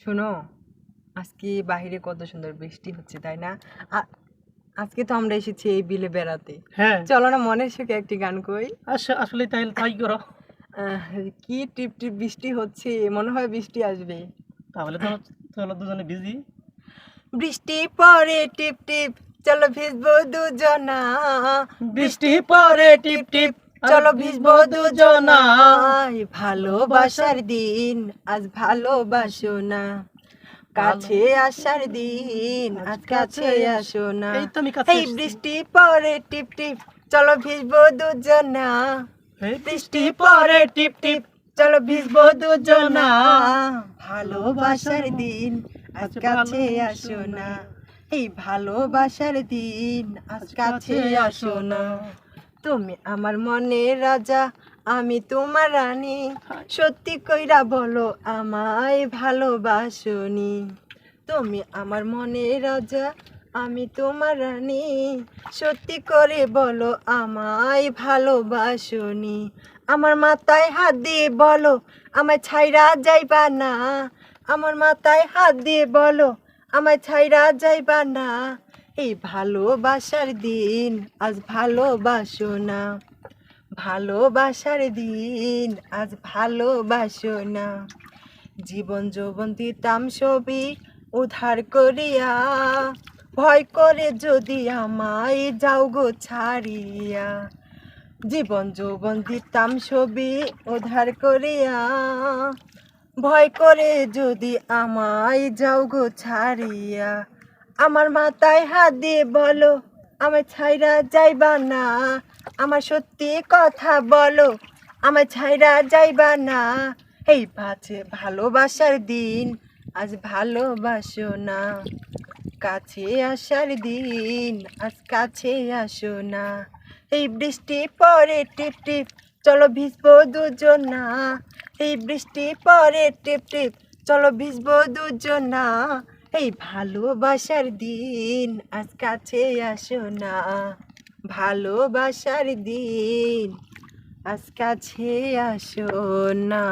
শোনো আজকে বাইরে কত সুন্দর বৃষ্টি হচ্ছে তাই না? আজকে তো আমরা এসেছি এই বিলে বেড়াতে। হ্যাঁ। চলো না মনের সুখে একটি গান কই। আসলে তাই তাই করো। কি টিপ টিপ বৃষ্টি হচ্ছে মনে হয় বৃষ্টি আসবে। তাহলে তো চলো দুজনে বিজি বৃষ্টি পরে টিপ টিপ চলো ভিজবো দুজনা। বৃষ্টি পরে টিপ টিপ। চলো ভিজবো দুজনা ভালোবাসার দিন আজ ভালোবাসো না। কাছে আসার দিন আজ কাছে আসো না। এই। বৃষ্টি পরে টিপ টিপ চলো ভিজবো দুজনা। বৃষ্টি পরে টিপ টিপ চলো ভিজবো দুজনা। ভালোবাসার দিন আজ কাছে আসো না। এই ভালোবাসার দিন আজ কাছে আসো না। তুমি আমার মনের রাজা, আমি তোমার রানী। সত্যি কইরা বলো, আমায় ভালোবাসনি। তুমি আমার মনের রাজা, আমি তোমার রানী। সত্যি করে বলো, আমায় ভালোবাসনি। আমার মাথায় হাত দিয়ে বলো, আমায় ছাইরা যাইবা না। আমার মাথায় হাত দিয়ে বলো, আমায় ছাইরা যাইবা না। এই ভালোবাসার দিন, আজ ভালোবাসো না। ভালোবাসার দিন, আজ ভালোবাসো না। জীবন যৌবন দিতাম ছবি উধার করিয়া, ভয় করে যদি আমায় যাও গো ছাড়িয়া। জীবন যৌবন দিতাম ছবি উধার করিয়া, ভয় করে যদি আমায় যাও গো ছাড়িয়া। আমার মাথায় হাত দিয়ে বলো, আমায় ছাইরা যাইবা না। আমার সত্যি কথা বলো, আমায় ছাইরা যাইবা না। এই পাছে ভালোবাসার দিন, আজ ভালোবাসো না। কাছে আসার দিন, আজ কাছে আসো না। এই বৃষ্টি পরে টিপ টিপ, চলো ভিজবো দুজন। না এই বৃষ্টি পরে টিপ টিপ, চলো ভিজবো দুজনা। এই ভালোবাসার দিন আজ কাছে আসো না। ভালোবাসার দিন আজ কাছে আসো না।